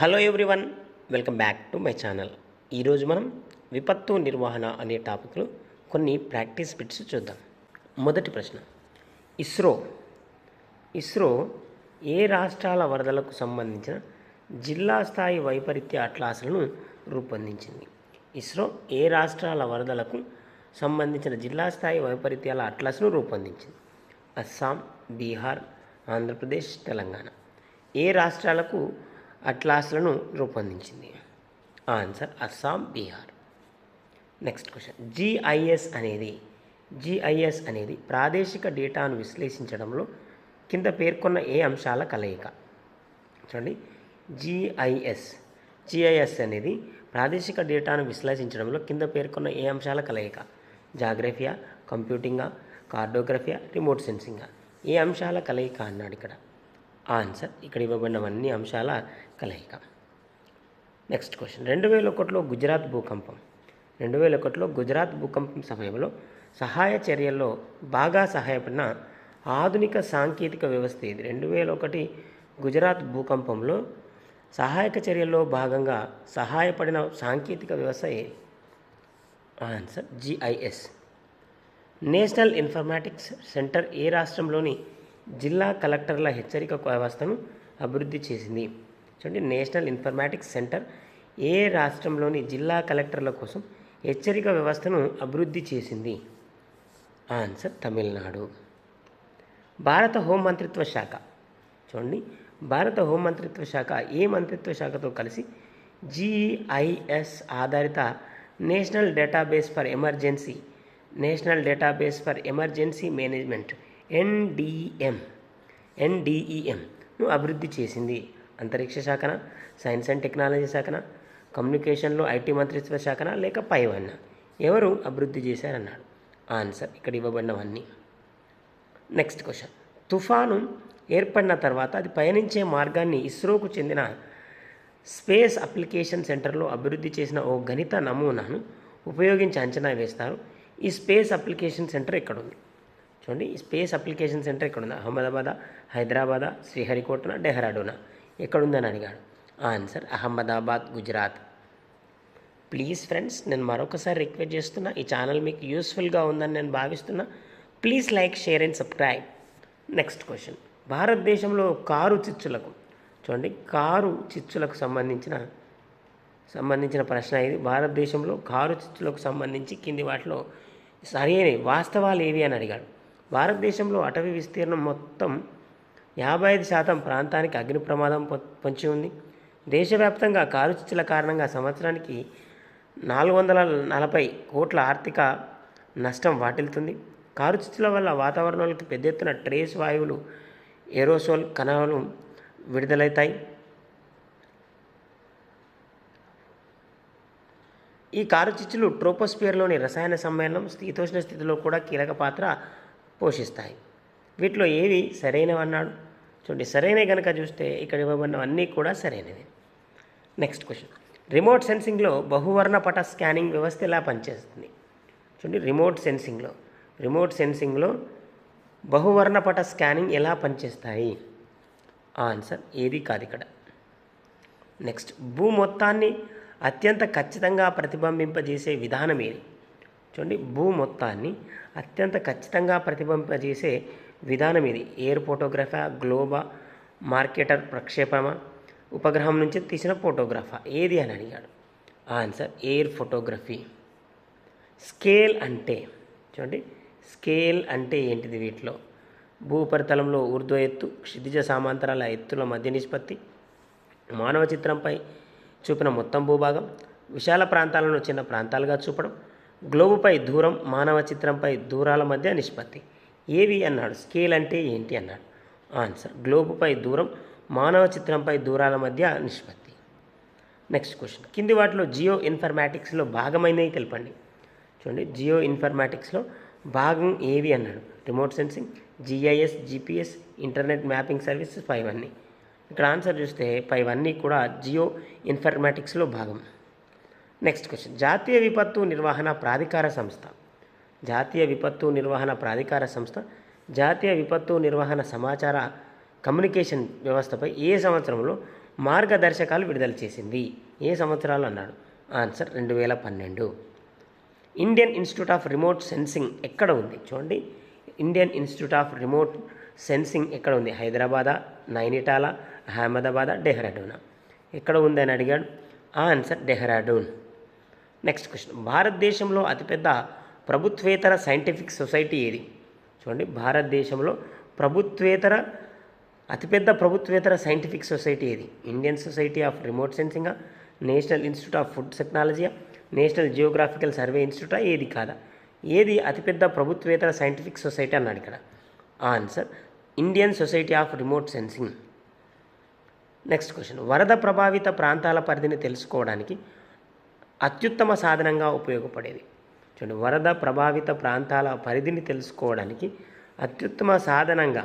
Hello everyone welcome back to my channel. ఈరోజు మనం విపత్తు నిర్వహణ అనే టాపిక్లో కొన్ని ప్రాక్టీస్ బిట్స్ చూద్దాం. మొదటి ప్రశ్న ఇస్రో. ఇస్రో ఏ రాష్ట్రాల వరదలకు సంబంధించిన జిల్లా స్థాయి వైపరీత్య అట్లాసులను రూపొందించింది? ఇస్రో ఏ రాష్ట్రాల వరదలకు సంబంధించిన జిల్లా స్థాయి వైపరీత్యాల అట్లాస్ను రూపొందించింది? అస్సాం బీహార్ ఆంధ్రప్రదేశ్ తెలంగాణ. ఏ రాష్ట్రాలకు అట్లాస్లను రూపొందించింది. Answer Assam Bihar. Next question. GIS అనేది జిఐఎస్ అనేది ప్రాదేశిక డేటాను విశ్లేషించడంలో కింద పేర్కొన్న ఏ అంశాల కలయిక? చూడండి. జిఐఎస్. జిఐఎస్ అనేది ప్రాదేశిక డేటాను విశ్లేషించడంలో కింద పేర్కొన్న ఏ అంశాల కలయిక? జాగ్రఫియా కంప్యూటింగా కార్డోగ్రఫియా రిమోట్ సెన్సింగా. ఏ అంశాల కలయిక అన్నాడు ఇక్కడ? ఆన్సర్ ఇక్కడ ఇవ్వబడినవన్నీ అంశాల కలయిక. నెక్స్ట్ క్వశ్చన్ రెండు వేల ఒకటిలో గుజరాత్ భూకంపం. రెండు వేల ఒకటిలో గుజరాత్ భూకంపం సమయంలో సహాయ చర్యల్లో బాగా సహాయపడిన ఆధునిక సాంకేతిక వ్యవస్థ ఇది రెండు వేల ఒకటి గుజరాత్ భూకంపంలో సహాయక చర్యల్లో భాగంగా సహాయపడిన సాంకేతిక వ్యవస్థ ఏది? Answer GIS National Informatics Centre ఏ రాష్ట్రంలోని జిల్లా కలెక్టర్ల హెచ్చరిక వ్యవస్థను అభివృద్ధి చేసింది? చూడండి నేషనల్ ఇన్ఫర్మాటిక్స్ సెంటర్ ఏ రాష్ట్రంలోని జిల్లా కలెక్టర్ల కోసం హెచ్చరిక వ్యవస్థను అభివృద్ధి చేసింది? ఆన్సర్ తమిళనాడు. భారత హోం మంత్రిత్వ శాఖ. చూడండి భారత హోం మంత్రిత్వ శాఖ ఏ మంత్రిత్వ శాఖతో కలిసి జిఐఎస్ ఆధారిత national database for emergency national database for emergency management NDM ఎన్డిఈఎంను అభివృద్ధి చేసింది. అంతరిక్ష శాఖన సైన్స్ అండ్ టెక్నాలజీ శాఖన కమ్యూనికేషన్లో ఐటీ మంత్రిత్వ శాఖన లేక పైవన్న ఎవరు అభివృద్ధి చేశారన్నాడు? ఆన్సర్ ఇక్కడ ఇవ్వబడినవన్నీ. Next question. తుఫాను ఏర్పడిన తర్వాత అది పయనించే మార్గాన్ని ఇస్రోకు చెందిన స్పేస్ అప్లికేషన్ సెంటర్లో అభివృద్ధి చేసిన ఓ గణిత నమూనాను ఉపయోగించి అంచనా వేస్తారు. ఈ స్పేస్ అప్లికేషన్ సెంటర్ ఇక్కడ ఉంది చూడండి ఈ స్పేస్ అప్లికేషన్ సెంటర్ ఇక్కడ ఉంది అహ్మదాబాద్ హైదరాబాద్ శ్రీహరికోటన డెహ్రాడూనా? ఎక్కడుందని అడిగాడు. Answer Ahmedabad Gujarat. Please friends నేను మరొకసారి రిక్వెస్ట్ చేస్తున్నా ఈ ఛానల్ మీకు యూస్ఫుల్గా ఉందని నేను భావిస్తున్నా. Please like share and subscribe. Next question. భారతదేశంలో కారు చిచ్చులకు చూడండి కారు చిచ్చులకు సంబంధించిన సంబంధించిన ప్రశ్న ఇది. భారతదేశంలో కారు చిచ్చులకు సంబంధించి కింది వాటిలో సరైన వాస్తవాలు ఏవి అని అడిగాడు. భారతదేశంలో అటవీ విస్తీర్ణం మొత్తం యాభై ఐదు శాతం ప్రాంతానికి అగ్ని ప్రమాదం పొంచి ఉంది. దేశవ్యాప్తంగా కారు చిచ్చుల కారణంగా సంవత్సరానికి నాలుగు వందల నలభై కోట్ల ఆర్థిక నష్టం వాటిల్తుంది కారు చిచ్చుల వల్ల వాతావరణంలోకి పెద్ద ఎత్తున ట్రేస్ వాయువులు ఏరోసోల్ కణాలు విడుదలవుతాయి. ఈ కారు చిచ్చులు ట్రోపోస్పియర్లోని రసాయన సమ్మేళనం శీతోష్ణ స్థితిలో కూడా కీలక పాత్ర పోషిస్తాయి. వీటిలో ఏవి సరైనవన్నాడు? చూడండి సరైనవి కనుక చూస్తే ఇక్కడ ఇవ్వబడినవన్నీ కూడా సరైనవి. నెక్స్ట్ క్వశ్చన్ రిమోట్ సెన్సింగ్లో బహువర్ణ పట స్కానింగ్ వ్యవస్థ ఎలా పనిచేస్తుంది? చూడండి రిమోట్ సెన్సింగ్లో రిమోట్ సెన్సింగ్లో బహువర్ణ పట స్కానింగ్ ఎలా పనిచేస్తాయి? ఆన్సర్ ఏది కాదు ఇక్కడ. నెక్స్ట్ భూ మొత్తాన్ని అత్యంత ఖచ్చితంగా ప్రతిబింబింపజేసే విధానం ఏది? చూడండి భూ మొత్తాన్ని అత్యంత ఖచ్చితంగా ప్రతిబింబింపజేసే విధానం ఇది. ఎయిర్ ఫోటోగ్రఫా గ్లోబా మార్కెటర్ ప్రక్షేపణ ఉపగ్రహం నుంచి తీసిన ఫోటోగ్రఫా ఏది అని అడిగాడు? ఆన్సర్ ఎయిర్ ఫోటోగ్రఫీ స్కేల్ అంటే చూడండి స్కేల్ అంటే ఏంటిది వీటిలో? భూపరితలంలో ఊర్ధ్వ ఎత్తు క్షితిజ సమాంతరాల ఎత్తుల మధ్య నిష్పత్తి మానవ చిత్రంపై చూపిన మొత్తం భూభాగం విశాల ప్రాంతాలను చిన్న ప్రాంతాలుగా చూపడం గ్లోబుపై దూరం మానవ చిత్రంపై దూరాల మధ్య నిష్పత్తి. ఏవి అన్నాడు? స్కేల్ అంటే ఏంటి అన్నాడు? ఆన్సర్ గ్లోబుపై దూరం మానవ చిత్రంపై దూరాల మధ్య నిష్పత్తి. Next question. కింది వాటిలో జియో ఇన్ఫర్మాటిక్స్లో భాగమైనవి తెలపండి. చూడండి జియో ఇన్ఫర్మాటిక్స్లో భాగం ఏవి అన్నాడు? Remote sensing GIS GPS internet mapping services five అన్నీ. ఇక్కడ ఆన్సర్ చూస్తే ఫైవ్ అన్నీ కూడా జియో ఇన్ఫర్మాటిక్స్లో భాగం. Next question. జాతీయ విపత్తు నిర్వహణ ప్రాధికార సంస్థ. జాతీయ విపత్తు నిర్వహణ ప్రాధికార సంస్థ జాతీయ విపత్తు నిర్వహణ సమాచార కమ్యూనికేషన్ వ్యవస్థపై ఏ సంవత్సరంలో మార్గదర్శకాలు విడుదల చేసింది? ఏ సంవత్సరాలు అన్నాడు? ఆన్సర్ రెండు వేల పన్నెండు. Indian Institute of Remote Sensing ఎక్కడ ఉంది? చూడండి. Indian Institute of Remote Sensing ఎక్కడ ఉంది? హైదరాబాదా నైనిటాల అహ్మదాబాదా డెహ్రాడూనా? ఎక్కడ ఉంది అని అడిగాడు? ఆన్సర్ డెహ్రాడూన్. Next question. భారతదేశంలో అతిపెద్ద ప్రభుత్వేతర సైంటిఫిక్ సొసైటీ ఏది? చూడండి భారతదేశంలో ప్రభుత్వేతర అతిపెద్ద ప్రభుత్వేతర సైంటిఫిక్ సొసైటీ ఏది? Indian Society of Remote Sensing National Institute of Food Technology National Geographical Survey ఇన్స్టిట్యూటా ఏది కాదా? ఏది అతిపెద్ద ప్రభుత్వేతర సైంటిఫిక్ సొసైటీ అన్నాడు ఇక్కడ? Answer Indian Society of Remote Sensing. Next question వరద ప్రభావిత ప్రాంతాల పరిధిని తెలుసుకోవడానికి అత్యుత్తమ సాధనంగా ఉపయోగపడేది? చూడండి వరద ప్రభావిత ప్రాంతాల పరిధిని తెలుసుకోవడానికి అత్యుత్తమ సాధనంగా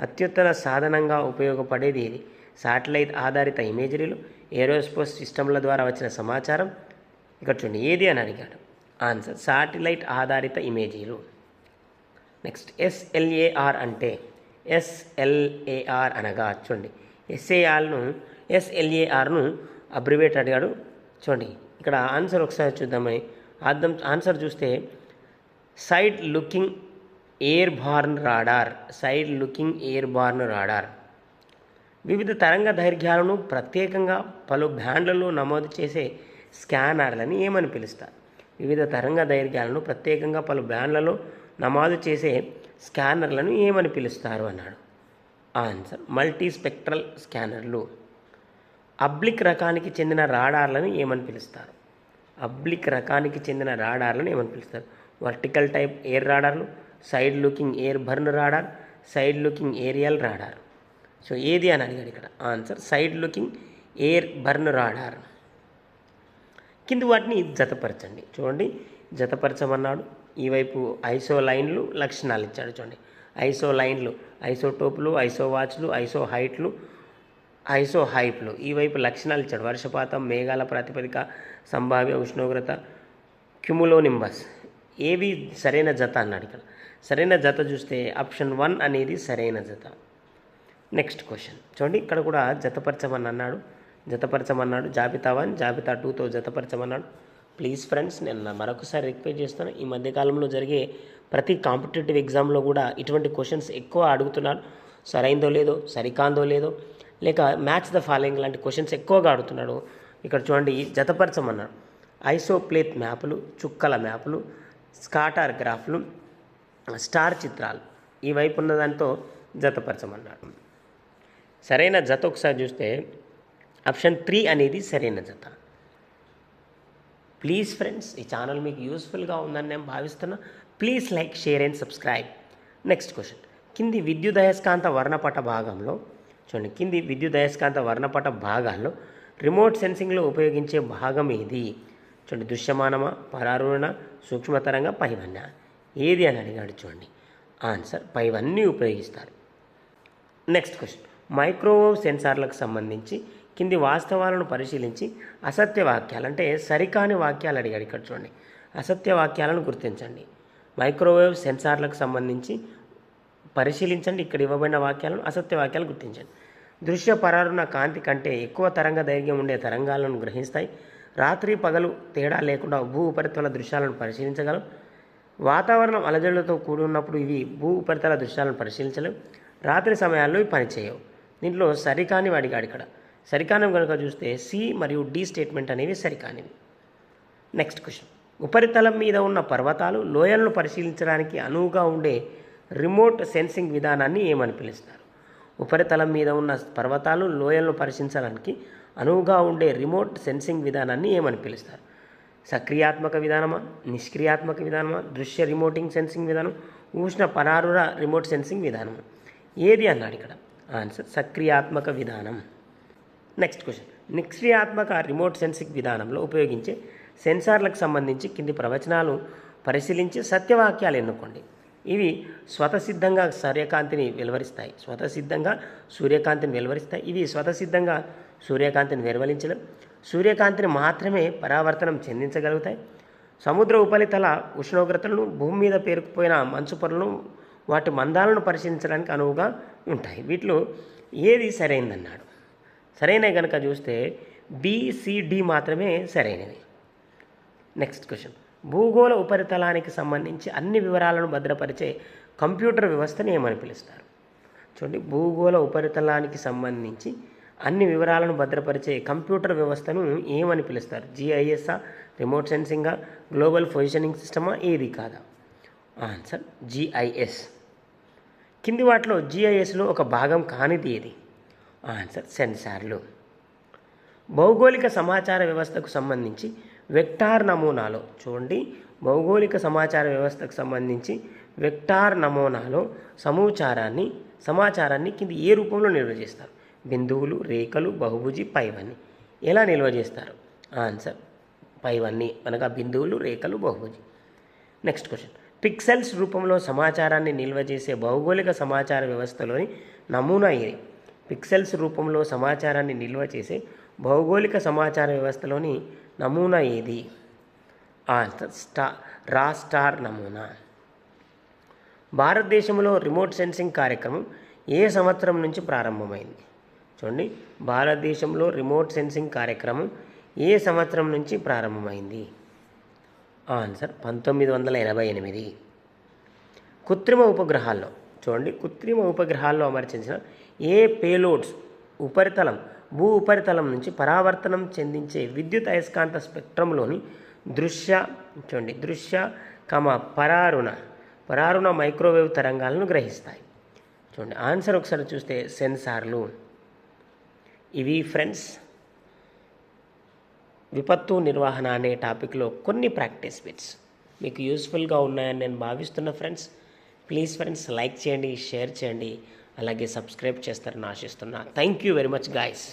అత్యుత్తమ సాధనంగా ఉపయోగపడేది సాటిలైట్ శాటిలైట్ ఆధారిత ఇమేజరీలు ఏరోస్పోస్ సిస్టమ్ల ద్వారా వచ్చిన సమాచారం. ఇక్కడ చూడండి ఏది అని అడిగాడు? ఆన్సర్ శాటిలైట్ ఆధారిత ఇమేజీలు నెక్స్ట్ ఎస్ఎల్ఏఆర్ అంటే ఎస్ఎల్ఏఆర్ అనగా చూడండి ఎస్ఏఆర్ను ఎస్ఎల్ఏఆర్ను అబ్రివేట్ అడిగాడు. చూడండి ఇక్కడ ఆన్సర్ ఒకసారి చూద్దామని అర్థం ఆన్సర్ చూస్తే side looking airborne radar. Side looking airborne radar. వివిధ తరంగ దైర్ఘ్యాలను ప్రత్యేకంగా పలు బ్యాండ్లలో నమోదు చేసే స్కానర్లని ఏమని పిలుస్తారు? వివిధ తరంగ దైర్ఘ్యాలను ప్రత్యేకంగా పలు బ్యాండ్లలో నమోదు చేసే స్కానర్లను ఏమని పిలుస్తారు అన్నాడు? ఆన్సర్ మల్టీ స్పెక్ట్రల్ స్కానర్లు. అబ్లిక్ రకానికి చెందిన రాడార్లను ఏమని పిలుస్తారు? అబ్లిక్ రకానికి చెందిన రాడార్లను ఏమని పిలుస్తారు? Vertical type air రాడార్లు side looking airborne radar side looking aerial radar. So ఏది అని అడిగాడు ఇక్కడ? Answer side looking airborne radar. కింది వాటిని జతపరచండి. చూడండి జతపరచమన్నాడు. ఈ వైపు ఐసో లైన్లు లక్షణాలు ఇచ్చాడు చూడండి. ఐసో లైన్లు ఐసో టోపులు ఐసో వాచ్లు ఐసో హైట్లు ఐసోహైప్లు ఈ వైపు లక్షణాలు ఇచ్చాడు. వర్షపాతం మేఘాల ప్రాతిపదిక సంభావ్య ఉష్ణోగ్రత క్యుములోనింబస్. ఏవి సరైన జత అన్నాడు ఇక్కడ. సరైన జత చూస్తే ఆప్షన్ వన్ అనేది సరైన జత. Next question. చూడండి ఇక్కడ కూడా జతపరచమని అన్నాడు. జతపరచమన్నాడు. జాబితా వన్ జాబితా టూతో జతపరచమన్నాడు. ప్లీజ్ ఫ్రెండ్స్ నేను మరొకసారి రిక్వెస్ట్ చేస్తాను. ఈ మధ్యకాలంలో జరిగే ప్రతి కాంపిటేటివ్ ఎగ్జామ్లో కూడా ఇటువంటి క్వశ్చన్స్ ఎక్కువ అడుగుతున్నారు. సరైందో లేదో సరికాందో లేదో లేక మ్యాచ్ ద ఫాలోయింగ్ లాంటి క్వశ్చన్స్ ఎక్కువగా అడుగుతున్నాడు. ఇక్కడ చూడండి జతపరచమన్నాడు ఐసోప్లేట్ మ్యాప్లు చుక్కల మ్యాప్లు స్కాటార్ గ్రాఫ్లు స్టార్ చిత్రాలు. ఈ వైపు ఉన్న దాంతో జతపరచమన్నాడు సరైన జత ఒకసారి చూస్తే ఆప్షన్ త్రీ అనేది సరైన జత. ప్లీజ్ ఫ్రెండ్స్ ఈ ఛానల్ మీకు యూస్ఫుల్గా ఉందని నేను భావిస్తున్నా. Please like share and subscribe. Next question. కింది విద్యుదయస్కాంత వర్ణపట భాగంలో చూడండి. కింది విద్యుదయస్కాంత వర్ణపట భాగాల్లో రిమోట్ సెన్సింగ్లో ఉపయోగించే భాగం ఏది? చూడండి. దృశ్యమానమా? పరారుణ సూక్ష్మతరంగ పైవన్న ఏది అని అడిగాడు చూడండి. ఆన్సర్ పైవన్నీ ఉపయోగిస్తారు. Next question. మైక్రోవేవ్ సెన్సార్లకు సంబంధించి కింది వాస్తవాలను పరిశీలించి అసత్య వాక్యాలు అంటే సరికాని వాక్యాలు అడిగాడు ఇక్కడ చూడండి. అసత్య వాక్యాలను గుర్తించండి. మైక్రోవేవ్ సెన్సార్లకు సంబంధించి పరిశీలించండి. ఇక్కడ ఇవ్వబడిన వాక్యాలను అసత్య వాక్యాలు గుర్తించండి. దృశ్య పరారుణ కాంతి కంటే ఎక్కువ తరంగ దైర్ఘ్యం ఉండే తరంగాలను గ్రహిస్తాయి. రాత్రి పగలు తేడా లేకుండా భూ ఉపరితల దృశ్యాలను పరిశీలించగలం. వాతావరణం అలజడులతో కూడి ఉన్నప్పుడు ఇవి భూ ఉపరితల దృశ్యాలను పరిశీలించలేవు. రాత్రి సమయాల్లో ఇవి పనిచేయవు. దీంట్లో సరికాని అడిగాడు ఇక్కడ సరికాని కనుక చూస్తే సి మరియు డి స్టేట్మెంట్ అనేవి సరికానివి. నెక్స్ట్ క్వశ్చన్ ఉపరితలం మీద ఉన్న పర్వతాలు లోయలను పరిశీలించడానికి అనువుగా ఉండే రిమోట్ సెన్సింగ్ విధానాన్ని ఏమని పిలుస్తారు? ఉపరితలం మీద ఉన్న పర్వతాలు లోయలను పరిశీలించడానికి అనువుగా ఉండే రిమోట్ సెన్సింగ్ విధానాన్ని ఏమని పిలుస్తారు? సక్రియాత్మక విధానమా? నిష్క్రియాత్మక విధానమా? దృశ్య రిమోటింగ్ సెన్సింగ్ విధానం? ఉష్ణ పరారుర రిమోట్ సెన్సింగ్ విధానం ఏది అన్నాడు ఇక్కడ? ఆన్సర్ సక్రియాత్మక విధానం. Next question. నిష్క్రియాత్మక రిమోట్ సెన్సింగ్ విధానంలో ఉపయోగించే సెన్సార్లకు సంబంధించి కింది ప్రవచనాలు పరిశీలించి సత్యవాక్యాలు ఎన్నుకోండి. ఇవి స్వతసిద్ధంగా సూర్యకాంతిని వెలువరిస్తాయి. స్వతసిద్ధంగా సూర్యకాంతిని వెలువరిస్తాయి. ఇవి స్వతసిద్ధంగా సూర్యకాంతిని వెలువరించడం సూర్యకాంతిని మాత్రమే పరావర్తనం చెందించగలుగుతాయి. సముద్ర ఉపరితల ఉష్ణోగ్రతలను భూమి మీద పేరుకుపోయిన మంచు పొరలను వాటి మందాలను పరిశీలించడానికి అనువుగా ఉంటాయి. వీటిలో ఏది సరైనదన్నాడు సరైన కనుక చూస్తే బీసీడీ మాత్రమే సరైనవి. నెక్స్ట్ క్వశ్చన్ భూగోళ ఉపరితలానికి సంబంధించి అన్ని వివరాలను భద్రపరిచే కంప్యూటర్ వ్యవస్థని ఏమని పిలుస్తారు? చూడండి భూగోళ ఉపరితలానికి సంబంధించి అన్ని వివరాలను భద్రపరిచే కంప్యూటర్ వ్యవస్థను ఏమని పిలుస్తారు? జిఐఎస్ఆ రిమోట్ సెన్సింగా గ్లోబల్ పొజిషనింగ్ సిస్టమా ఏది కాదా? Answer GIS. కింది వాటిలో జిఐఎస్లో ఒక భాగం కానిది ఏది? ఆన్సర్ సెన్సార్లు. భౌగోళిక సమాచార వ్యవస్థకు సంబంధించి వెక్టార్ నమూనాలో చూడండి. భౌగోళిక సమాచార వ్యవస్థకు సంబంధించి వెక్టార్ నమూనాలో సమాచారాన్ని సమాచారాన్ని కింది ఏ రూపంలో నిల్వ చేస్తారు? బిందువులు రేఖలు బహుభుజి పైవన్నీ ఎలా నిల్వ చేస్తారు? ఆన్సర్ పైవన్నీ అనగా బిందువులు రేఖలు బహుభుజి. Next question. పిక్సెల్స్ రూపంలో సమాచారాన్ని నిల్వ చేసే భౌగోళిక సమాచార వ్యవస్థలోని నమూనా ఇది పిక్సెల్స్ రూపంలో సమాచారాన్ని నిల్వ చేసే భౌగోళిక సమాచార వ్యవస్థలోని నమూనా ఏది? ఆన్సర్ స్టా రా స్టార్ నమూనా. భారతదేశంలో రిమోట్ సెన్సింగ్ కార్యక్రమం ఏ సంవత్సరం నుంచి ప్రారంభమైంది? చూడండి భారతదేశంలో రిమోట్ సెన్సింగ్ కార్యక్రమం ఏ సంవత్సరం నుంచి ప్రారంభమైంది? ఆన్సర్ పంతొమ్మిది వందల ఎనభై ఎనిమిది. కృత్రిమ ఉపగ్రహాల్లో చూడండి కృత్రిమ ఉపగ్రహాల్లో అమర్చించిన ఏ పేలోడ్స్ ఉపరితలం భూ ఉపరితలం నుంచి పరావర్తనం చెందించే విద్యుత్ అయస్కాంత స్పెక్ట్రంలోని దృశ్య చూడండి దృశ్య కమ పరారుణ పరారుణ మైక్రోవేవ్ తరంగాలను గ్రహిస్తాయి. చూడండి ఆన్సర్ ఒకసారి చూస్తే సెన్సార్లు. ఇవి ఫ్రెండ్స్ విపత్తు నిర్వహణ అనే టాపిక్లో కొన్ని ప్రాక్టీస్ బిట్స్. మీకు యూస్ఫుల్గా ఉన్నాయని నేను భావిస్తున్న ఫ్రెండ్స్ ప్లీజ్ ఫ్రెండ్స్ లైక్ చేయండి షేర్ చేయండి. అలాగే సబ్స్క్రైబ్ చేస్తారని ఆశిస్తున్నా. Thank you very much guys.